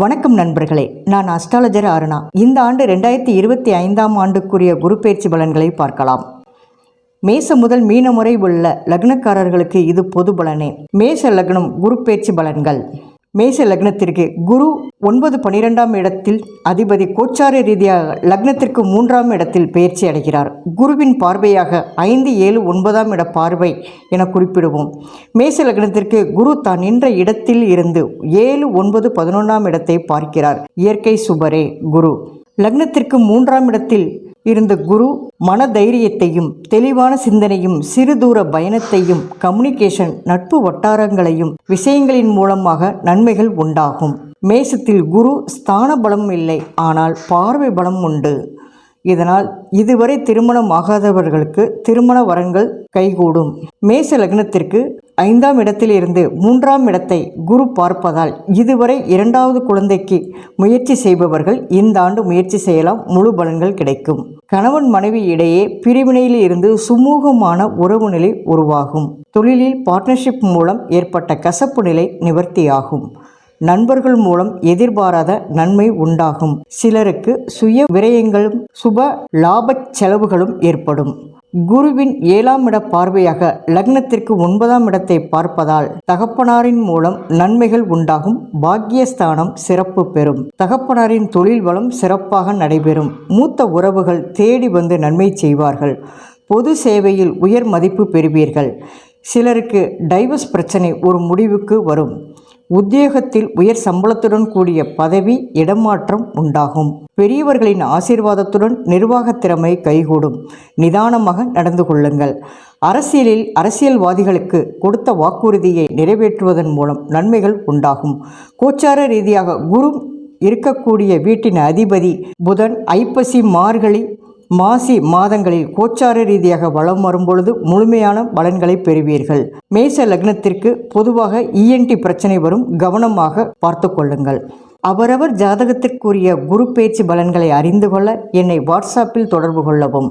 வணக்கம் நண்பர்களே நான் அஸ்ட்ராலஜர் அருணா. இந்த ஆண்டு ரெண்டாயிரத்தி இருபத்தி ஐந்தாம் ஆண்டுக்குரிய குரு பயிற்சி பலன்களை பார்க்கலாம். மேச முதல் மீன முறை உள்ள லக்னக்காரர்களுக்கு இது பொது பலனே. மேச லக்னம் குரு பயிற்சி பலன்கள். மேச லக்னத்திற்கு குரு ஒன்பது பனிரெண்டாம் இடத்தில் அதிபதி கோச்சார ரீதியாக லக்னத்திற்கு மூன்றாம் இடத்தில் பயிற்சி அடைகிறார். குருவின் பார்வையாக ஐந்து ஏழு ஒன்பதாம் இட பார்வை என குறிப்பிடுவோம். மேச லக்னத்திற்கு குரு தான் நின்ற இடத்தில் இருந்து ஏழு ஒன்பது பதினொன்றாம் இடத்தை பார்க்கிறார். இயற்கை சுபரே குரு. லக்னத்திற்கு மூன்றாம் இடத்தில் இருந்த குரு மன தைரியத்தையும் தெளிவான சிந்தனையும் சிறுதூர பயணத்தையும் கம்யூனிகேஷன் நட்பு வட்டாரங்களையும் விஷயங்களின் மூலமாக நன்மைகள் உண்டாகும். மேசத்தில் குரு ஸ்தான பலம் இல்லை ஆனால் பார்வை பலம் உண்டு. இதனால் இதுவரை திருமணம் ஆகாதவர்களுக்கு திருமண வரங்கள் கைகூடும். மேச லக்னத்திற்கு ஐந்தாம் இடத்திலிருந்து மூன்றாம் இடத்தை குரு பார்ப்பதால் இதுவரை இரண்டாவது குழந்தைக்கு முயற்சி செய்பவர்கள் இந்த ஆண்டு முயற்சி செய்யலாம் முழு பலன்கள் கிடைக்கும். கணவன் மனைவி இடையே பிரிவினையில் இருந்து சுமூகமான உறவு நிலை உருவாகும். தொழிலில் பார்ட்னர்ஷிப் மூலம் ஏற்பட்ட கசப்பு நிலை நிவர்த்தியாகும். நண்பர்கள் மூலம் எதிர்பாராத நன்மை உண்டாகும். சிலருக்கு சுய விரயங்களும் சுப லாபச் செலவுகளும் ஏற்படும். குருவின் ஏழாம் இட பார்வையாக லக்னத்திற்கு ஒன்பதாம் இடத்தை பார்ப்பதால் தகப்பனாரின் மூலம் நன்மைகள் உண்டாகும் பாக்கியஸ்தானம் சிறப்பு பெறும். தகப்பனாரின் தொழில் வளம் சிறப்பாக நடைபெறும். மூத்த உறவுகள் தேடி வந்து நன்மை செய்வார்கள். பொது சேவையில் உயர் மதிப்பு பெறுவீர்கள். சிலருக்கு டைவர்ஸ் பிரச்சனை ஒரு முடிவுக்கு வரும். உத்தியோகத்தில் உயர் சம்பளத்துடன் கூடிய பதவி இடமாற்றம் உண்டாகும். பெரியவர்களின் ஆசீர்வாதத்துடன் நிர்வாகத் திறமை கைகூடும். நிதானமாக நடந்து கொள்ளுங்கள். அரசியலில் அரசியல்வாதிகளுக்கு கொடுத்த வாக்குறுதியை நிறைவேற்றுவதன் மூலம் நன்மைகள் உண்டாகும். கோச்சார ரீதியாக குரு இருக்கக்கூடிய வீட்டின் அதிபதி புதன் ஐப்பசி மார்கழி மாசி மாதங்களில் கோச்சார ரீதியாக வளம் வரும்பொழுது முழுமையான பலன்களை பெறுவீர்கள். மேச லக்னத்திற்கு பொதுவாக இஎன்டி பிரச்சனை வரும் கவனமாக பார்த்து கொள்ளுங்கள். அவரவர் ஜாதகத்திற்குரிய குரு பயிற்சி பலன்களை அறிந்து கொள்ள என்னை வாட்ஸ்அப்பில் தொடர்பு கொள்ளவும்.